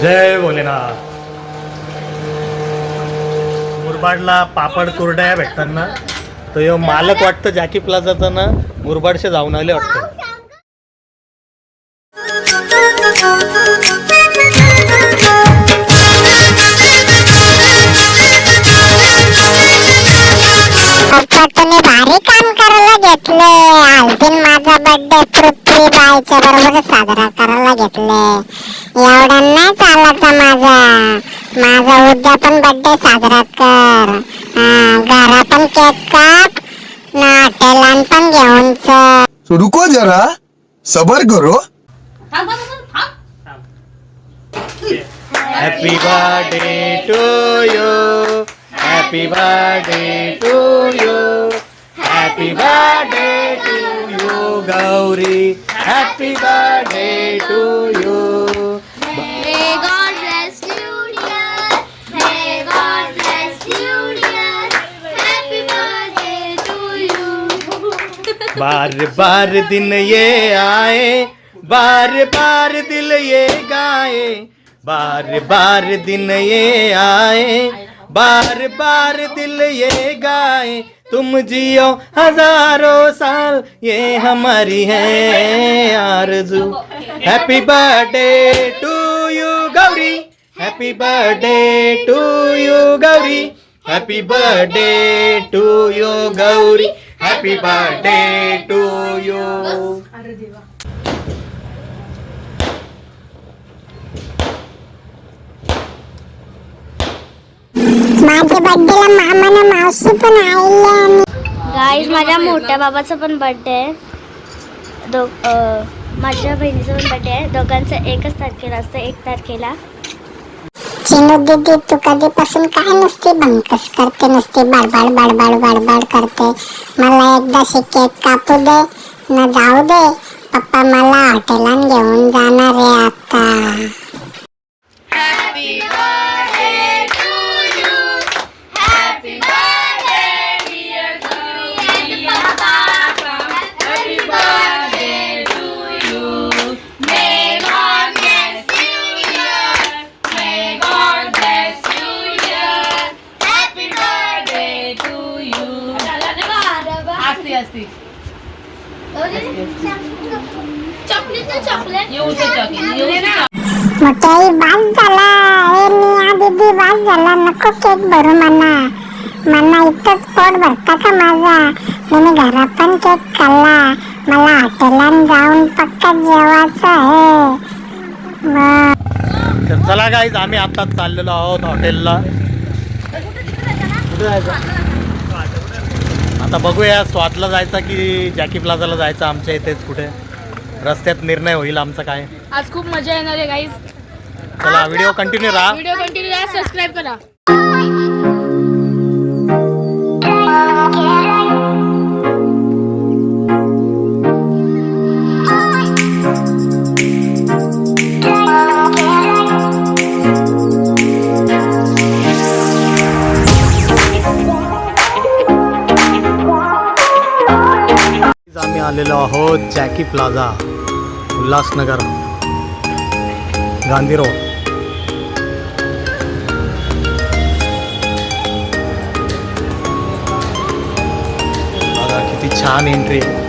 जय भोलेनाथ. मुरबाडला पापड कुरड्या भेटतात ना तर ह्यो मालक वाटतं जॅकी प्लाझाचा ना मुरबाडशे जाऊन आले वाटतं. माझा बर्थडे पृथ्वी बाईच्या बरोबर साजरा करायला घेतले. एवढा नाही चालायचा माझा माझा उद्या पण बर्थडे साजरा कर हा, घरा पण केक काप ना हॉटेलान पण घेऊन चल तो रुको जरा सबर करो happy birthday to you happy birthday to you happy birthday to you Gauri happy birthday to you बार बार दिन ये आए, बार बार दिल ये गाए, बार बार दिन ये आए, बार बार दिल ये गाए, तुम जियो हज़ारों साल, ये हमारी है आरज़ू। Happy birthday to you Gauri happy birthday to you Gauri happy birthday to you Gauri happy birthday to you माझ्या बर्थडेला मामाने मावशी पण आले आणि गाईज माझ्या मोठ्या बाबाचा पण बर्थडे आहे. दो अं, माझ्या बहिणीचा पण बर्थडे आहे. दोघांचं एकच तारखेला असतं एक तारखेला. दीदी तू कधीपासून काय नसते भंकस करते नसते बाडबाड बाडबाड बाडबाड करते. मला एकदा शिकेत कापू दे ना जाऊ दे. पप्पा मला हॉटेलात घेऊन जाणार आहे आता. झाला. हे निया दीदी झाला. नको केक भरू पोट भरता का माझा? मी घरात पण केक खाल्ला. मला हॉटेलात जाऊन पक्का जेवायचं आहे. मग तर चला गाईज आम्ही आताच चाललेलो आहोत हॉटेलला. कुठे जायचं आता बघूया स्वादला जायचा की जॅकी प्लाझाला जायचं आमच्या इथेच कुठे? रस्त्यात निर्णय होईल आमचा काय? आज खूप मजा येणार आहे गाईज चला व्हिडिओ कंटिन्यू राहा. व्हिडिओ कंटिन्यू करा सबस्क्राईब करा. आलेलो आहोत Jackie Plaza Ulhasnagar Gandhi road. किती छान एंट्री आहे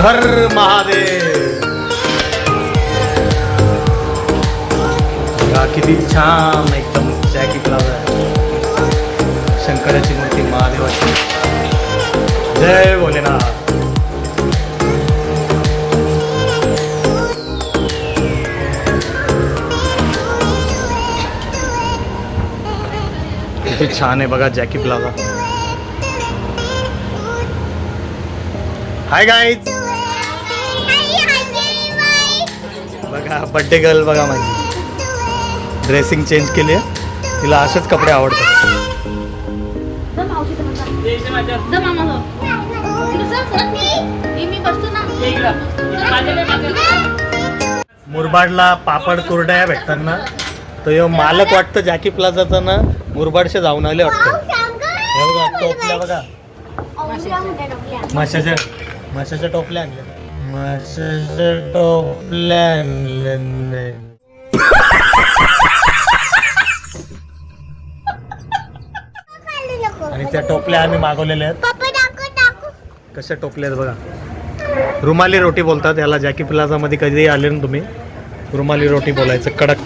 हर महादेव। किती छान एकदम जॅकी प्लाझा आहे शंकराची मूर्ती महादेवाची जय भोलेनाथ। किती छान आहे बघा जॅकी प्लाझा हाय गाईज बघा बड्डे गर्ल बघा माझी. ड्रेसिंग चेंज केली आहे. तिला असेच कपडे आवडतात. मुरबाडला पापड कुरड्या भेटतात ना. तर ह्यो मालक वाटतं जॅकी प्लाझाचा ना मुरबाडशे जाऊन आले वाटतं. हे बघा टोपल्या बघा. माशाच्या माशाच्या टोपल्या आणल्या. आणल्या नाही. आणि त्या टोपल्या आम्ही मागवलेल्या आहेत. कशा टोपल्या आहेत बघा. रुमाली रोटी बोलतात याला जॅकी प्लाझामध्ये कधी आले ना तुम्ही? रुमाली रोटी बोलायचं कडक.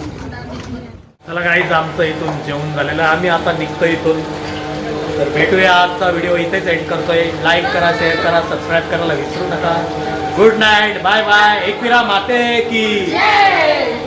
चला काहीच आमचं इथून जेवण झालेलं आहे. आम्ही आता निघतो इथून. तर भेटूया आजचा व्हिडिओ इथेच एंड करतोय. लाईक करा शेअर करा सबस्क्राईब करायला विसरू नका. Good night bye bye. Ekvira माते की.